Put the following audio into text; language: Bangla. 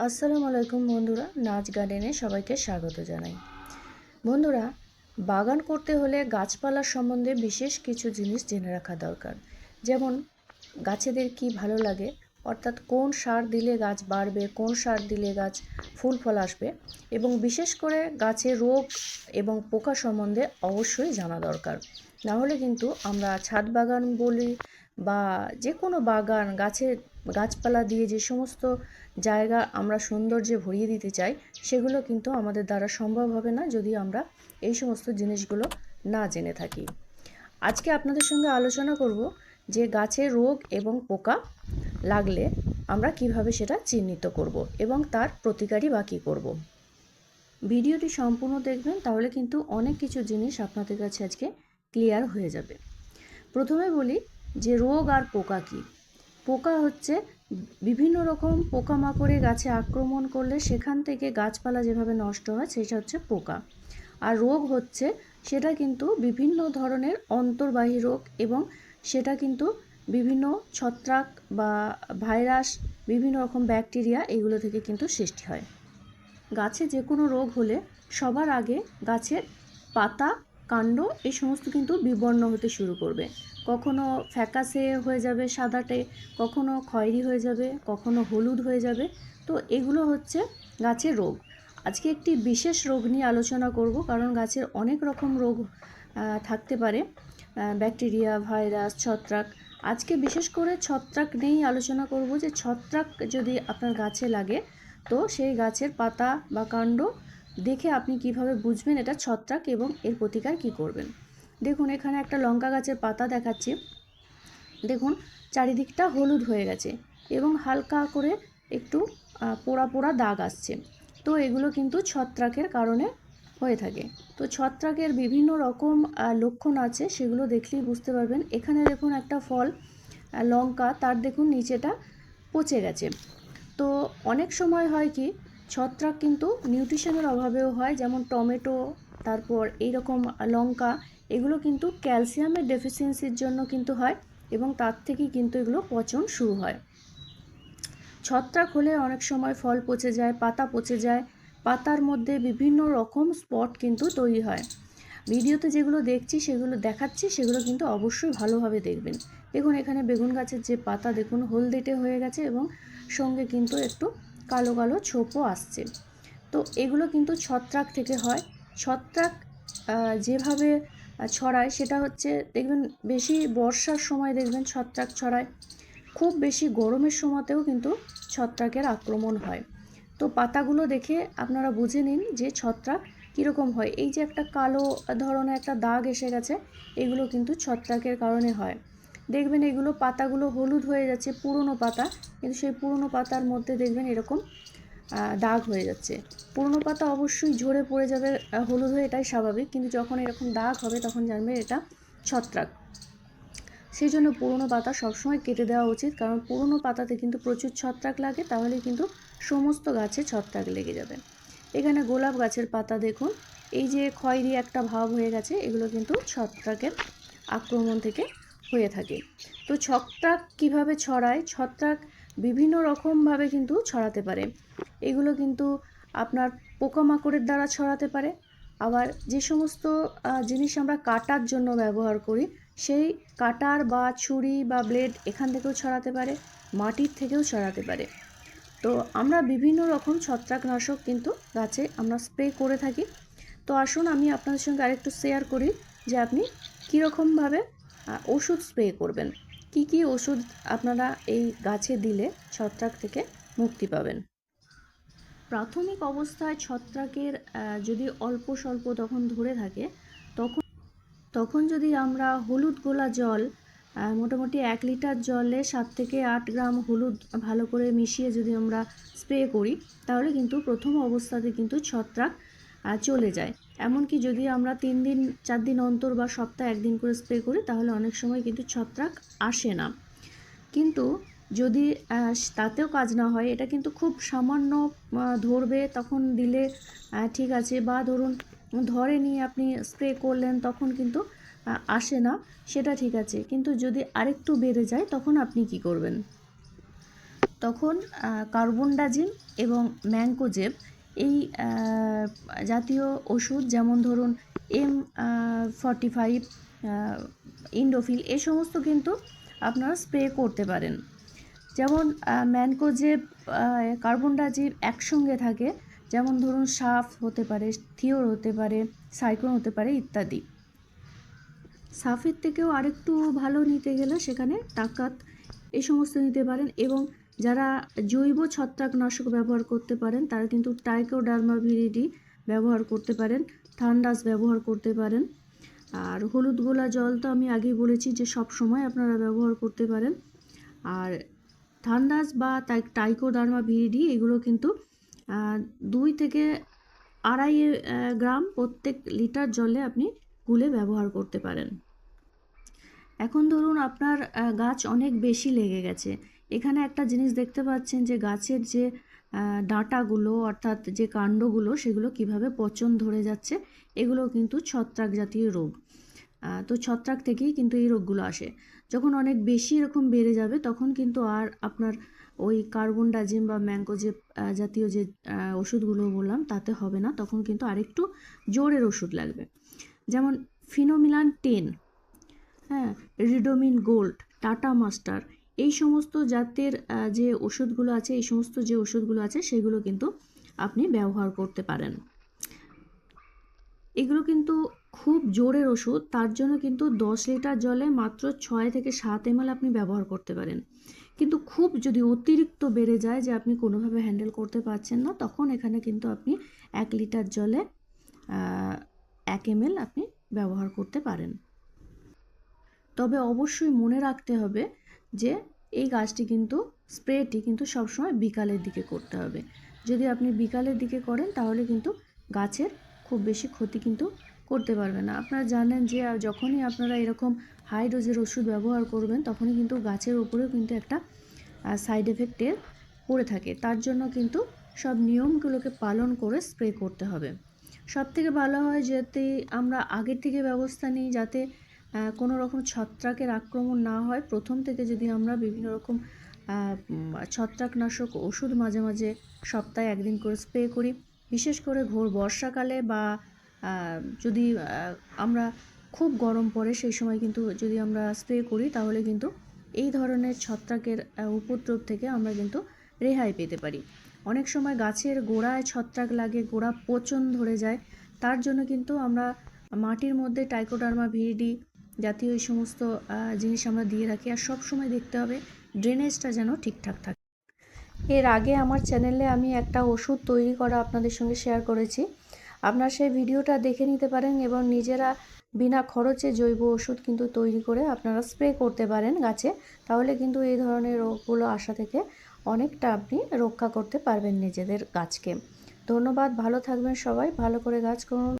আসসালামু আলাইকুম বন্ধুরা, নাচ গার্ডেনে সবাইকে স্বাগত জানাই। বন্ধুরা, বাগান করতে হলে গাছপালার সম্বন্ধে বিশেষ কিছু জিনিস জেনে রাখা দরকার। যেমন, গাছেদের কি ভালো লাগে, অর্থাৎ কোন সার দিলে গাছ বাড়বে, কোন সার দিলে গাছ ফুল ফল আসবে, এবং বিশেষ করে গাছের রোগ এবং পোকা সম্বন্ধে অবশ্যই জানা দরকার। না হলে কিন্তু আমরা ছাদ বাগান বলি বা যে কোনো বাগান, গাছের গাছপালা দিয়ে যে সমস্ত জায়গা আমরা সৌন্দর্যে ভরিয়ে দিতে চাই, সেগুলো কিন্তু আমাদের দ্বারা সম্ভব হবে না যদি আমরা এই সমস্ত জিনিসগুলো না জেনে থাকি। আজকে আপনাদের সঙ্গে আলোচনা করব যে গাছের রোগ এবং পোকা লাগলে আমরা কীভাবে সেটা চিহ্নিত করব এবং তার প্রতিকারই বা কী করব। ভিডিওটি সম্পূর্ণ দেখবেন, তাহলে কিন্তু অনেক কিছু জিনিস আপনাদের কাছে আজকে ক্লিয়ার হয়ে যাবে। প্রথমে বলি যে রোগ আর পোকা কী? পোকা হচ্ছে, বিভিন্ন রকম পোকামাকড়ে গাছে আক্রমণ করলে সেখান থেকে গাছপালা যেভাবে নষ্ট হয়, সেটা হচ্ছে পোকা। আর রোগ হচ্ছে, সেটা কিন্তু বিভিন্ন ধরনের অন্তর্বাহী রোগ এবং সেটা কিন্তু বিভিন্ন ছত্রাক বা ভাইরাস, বিভিন্ন রকম ব্যাকটেরিয়া এগুলো থেকে কিন্তু সৃষ্টি হয়। গাছে যে কোনো রোগ হলে সবার আগে গাছের পাতা কাণ্ড, এই সমস্ত কিন্তু বিবর্ণ হতে শুরু করবে। কখনো ফ্যাকাসে হয়ে যাবে সাদাটে, কখনো খয়েরি হয়ে যাবে, কখনো হলুদ হয়ে যাবে। তো এগুলো হচ্ছে গাছের রোগ। আজকে একটি বিশেষ রোগ নিয়ে আলোচনা করব, কারণ গাছের অনেক রকম রোগ থাকতে পারে। ব্যাকটেরিয়া, ভাইরাস, ছত্রাক। আজকে বিশেষ করে ছত্রাক নিয়েই আলোচনা করব যে ছত্রাক যদি আপনার গাছে লাগে, তো সেই গাছের পাতা বা কাণ্ড দেখে আপনি কীভাবে বুঝবেন এটা ছত্রাক এবং এর প্রতিকার কি করবেন? দেখুন, এখানে একটা লঙ্কা গাছের পাতা দেখাচ্ছি। দেখুন, চারিদিকটা হলুদ হয়ে গেছে এবং হালকা করে একটু পোড়া পোড়া দাগ আসছে। তো এগুলো কিন্তু ছত্রাকের কারণে হয়ে থাকে। তো ছত্রাকের বিভিন্ন রকম লক্ষণ আছে, সেগুলো দেখলেই বুঝতে পারবেন। এখানে দেখুন একটা ফল লঙ্কা, তার দেখুন নিচেটা পচে গেছে। তো অনেক সময় হয় কি ছত্রাক কিন্তু নিউট্রিশনের অভাবেও হয়, যেমন টমেটো, তারপর এইরকম লঙ্কা, এগুলো কিন্তু ক্যালসিয়ামের ডেফিসিয়েন্সির জন্য কিন্তু হয় এবং তার থেকেই কিন্তু এগুলো পচন শুরু হয়। ছত্রাক হলে অনেক সময় ফল পচে যায়, পাতা পচে যায়, পাতার মধ্যে বিভিন্ন রকম স্পট কিন্তু তৈরি হয়। ভিডিওতে যেগুলো দেখছি, সেগুলো দেখাচ্ছি, সেগুলো কিন্তু অবশ্যই ভালোভাবে দেখবেন। দেখুন, এখানে বেগুন গাছের যে পাতা, দেখুন, হলদেটে হয়ে গেছে এবং সঙ্গে কিন্তু একটু কালো কালো ছোপও আসছে। তো এগুলো কিন্তু ছত্রাক থেকে হয়। ছত্রাক যেভাবে ছড়ায় সেটা হচ্ছে দেখবেন বেশি বর্ষার সময় দেখবেন ছত্রাক ছড়ায়। খুব বেশি গরমের সময়তেও কিন্তু ছত্রাকের আক্রমণ হয়। তো পাতাগুলো দেখে আপনারা বুঝে নিন যে ছত্রাক কীরকম হয়। এই যে একটা কালো ধরনের একটা দাগ এসে গেছে, এগুলো কিন্তু ছত্রাকের কারণে হয়। দেখবেন এগুলো পাতাগুলো হলুদ হয়ে যাচ্ছে, পুরনো পাতা। কিন্তু সেই পুরনো পাতার মধ্যে দেখবেন এরকম দাগ হয়ে যাচ্ছে। পুরনো পাতা অবশ্যই ঝরে পড়ে যাবে হলুদ হয়ে এটাই স্বাভাবিক। কিন্তু যখন এরকম দাগ হবে, তখন জানবে এটা ছত্রাক। সেই জন্য পুরনো পাতা সবসময় কেটে দেওয়া উচিত। কারণ পুরনো পাতাতে কিন্তু প্রচুর ছত্রাক লাগে, তাহলে কিন্তু সমস্ত গাছে ছত্রাক লেগে যাবে। এখানে গোলাপ গাছের পাতা দেখুন। এই যে খয়েরি একটা ভাব হয়ে গেছে, এগুলো কিন্তু ছত্রাকের আক্রমণ থেকে হয়ে থাকে। তো ছত্রাক কীভাবে ছড়ায়? ছত্রাক বিভিন্ন রকমভাবে কিন্তু ছড়াতে পারে। এগুলো কিন্তু আপনার পোকামাকড়ের দ্বারা ছড়াতে পারে। আবার যে সমস্ত জিনিস আমরা কাটার জন্য ব্যবহার করি, সেই কাটার বা ছুরি বা ব্লেড এখান থেকেও ছড়াতে পারে, মাটির থেকেও ছড়াতে পারে। তো আমরা বিভিন্ন রকম ছত্রাকনাশক কিন্তু গাছে আমরা স্প্রে করে থাকি। তো আসুন আমি আপনাদের সঙ্গে আরেকটু শেয়ার করি যে আপনি কীরকমভাবে ওষুধ স্প্রে করবেন। কি কি ওষুধ আপনারা এই গাছে দিলে ছত্রাক থেকে মুক্তি পাবেন? প্রাথমিক অবস্থায় ছত্রাকের যদি অল্প স্বল্প তখন ধরে থাকে, তখন তখন যদি আমরা হলুদ গোলা জল মোটামুটি এক লিটার জলে সাত থেকে আট গ্রাম হলুদ ভালো করে মিশিয়ে যদি আমরা স্প্রে করি, তাহলে কিন্তু প্রথম অবস্থাতে কিন্তু ছত্রাক চলে যায়। এমনকি যদি আমরা তিন দিন, চার দিন অন্তর বা সপ্তাহে একদিন করে স্প্রে করি, তাহলে অনেক সময় কিন্তু ছত্রাক আসে না। কিন্তু যদি তাতেও কাজ না হয়, এটা কিন্তু খুব সামান্য ধরবে, তখন দিলে ঠিক আছে। বা ধরুন ধরেনি আপনি স্প্রে করলেন, তখন কিন্তু আসে না, সেটা ঠিক আছে। কিন্তু যদি আরেকটু বেড়ে যায়, তখন আপনি কি করবেন? তখন কার্বনডাজিম এবং ম্যাঙ্কোজেব এই জাতীয় ওষুধ যেমন ধরুন এম ফর্টি ফাইভ ইন্ডোফিল এই সমস্ত কিন্তু আপনারা স্প্রে করতে পারেন। যেমন ম্যানকোজেব কার্বনডাজিম একসঙ্গে থাকে। যেমন ধরুন সাফ হতে পারে থিওর হতে পারে সাইক্লোন হতে পারে ইত্যাদি। সাফের থেকেও আরেকটু ভালো নিতে গেলে সেখানে টাকাত এই সমস্ত নিতে পারেন এবং যারা জৈব ছত্রাকনাশক ব্যবহার করতে পারেন, তারা কিন্তু টাইকোডার্মা ভিরিডি ব্যবহার করতে পারেন থান্ডাস ব্যবহার করতে পারেন। আর হলুদ গোলা জল তো আমি আগেই বলেছি যে সব সময় আপনারা ব্যবহার করতে পারেন। আর থান্ডাস বা টাই- টাইকোডার্মা ভিরিডি এগুলো কিন্তু দুই থেকে আড়াই গ্রাম প্রত্যেক লিটার জলে আপনি গুলে ব্যবহার করতে পারেন। এখন ধরুন আপনার গাছ অনেক বেশি লেগে গেছে। এখানে একটা জিনিস দেখতে পাচ্ছেন যে গাছের যে ডাঁটাগুলো অর্থাৎ যে কাণ্ডগুলো সেগুলো কীভাবে পচন ধরে যাচ্ছে এগুলো কিন্তু ছত্রাক জাতীয় রোগ। তো ছত্রাক থেকেই কিন্তু এই রোগগুলো আসে। যখন অনেক বেশি এরকম বেড়ে যাবে, তখন কিন্তু আর আপনার ওই কার্বন ডাজিম বা ম্যাঙ্গো যে জাতীয় যে ওষুধগুলো বললাম, তাতে হবে না, তখন কিন্তু আরেকটু জোরের ওষুধ লাগবে। যেমন ফিনোমিলান টেন হ্যাঁ রিডোমিন গোল্ড, টাটা মাস্টার এই সমস্ত জাতের যে ওষুধগুলো আছে, এই সমস্ত যে ওষুধগুলো আছে, সেগুলো কিন্তু আপনি ব্যবহার করতে পারেন। এগুলো কিন্তু খুব জোরের ওষুধ, তার জন্য কিন্তু দশ লিটার জলে মাত্র ছয় থেকে সাত এমএল আপনি ব্যবহার করতে পারেন। কিন্তু খুব যদি অতিরিক্ত বেড়ে যায় যে আপনি কোনোভাবে হ্যান্ডেল করতে পারছেন না, তখন এখানে কিন্তু আপনি এক লিটার জলে এক এমএল আপনি ব্যবহার করতে পারেন। তবে অবশ্যই মনে রাখতে হবে যে এই গাছটি কিন্তু, স্প্রেটি কিন্তু সবসময় বিকালের দিকে করতে হবে। যদি আপনি বিকালের দিকে করেন, তাহলে কিন্তু গাছের খুব বেশি ক্ষতি কিন্তু করতে পারবে না। আপনারা জানেন যে যখনই আপনারা এরকম হাই ডোজের ওষুধ ব্যবহার করবেন, তখনই কিন্তু গাছের উপরেও কিন্তু একটা সাইড এফেক্টের পড়ে থাকে। তার জন্য কিন্তু সব নিয়মগুলোকে পালন করে স্প্রে করতে হবে। সব থেকে ভালো হয় যাতে আমরা আগের থেকে ব্যবস্থা নিই, যাতে কোনো রকম ছত্রাকের আক্রমণ না হয়। প্রথম থেকে যদি আমরা বিভিন্ন রকম ছত্রাকনাশক ওষুধ মাঝে মাঝে সপ্তাহে একদিন করে স্প্রে করি। বিশেষ করে ঘোর বর্ষাকালে বা যদি আমরা খুব গরম পড়ে সেই সময় কিন্তু যদি আমরা স্প্রে করি, তাহলে কিন্তু এই ধরনের ছত্রাকের উপদ্রব থেকে আমরা কিন্তু রেহাই পেতে পারি। অনেক সময় গাছের গোড়ায় ছত্রাক লাগে, গোড়া পচন ধরে যায়। তার জন্য কিন্তু আমরা মাটির মধ্যে টাইকোডার্মা ভিডি জাতীয় এই সমস্ত জিনিস আমরা দিয়ে রাখি আর সব সময় দেখতে হবে ড্রেনেজটা যেন ঠিকঠাক থাকে। এর আগে আমার চ্যানেলে আমি একটা ওষুধ তৈরি করা আপনাদের সঙ্গে শেয়ার করেছি। আপনারা সেই ভিডিওটা দেখে নিতে পারেন এবং নিজেরা বিনা খরচে জৈব ওষুধ কিন্তু তৈরি করে আপনারা স্প্রে করতে পারেন গাছে। তাহলে কিন্তু এই ধরনের রোগগুলো আসা থেকে অনেকটা আপনি রক্ষা করতে পারবেন নিজেদের গাছকে। ধন্যবাদ, ভালো থাকবেন সবাই, ভালো করে গাছ করুন।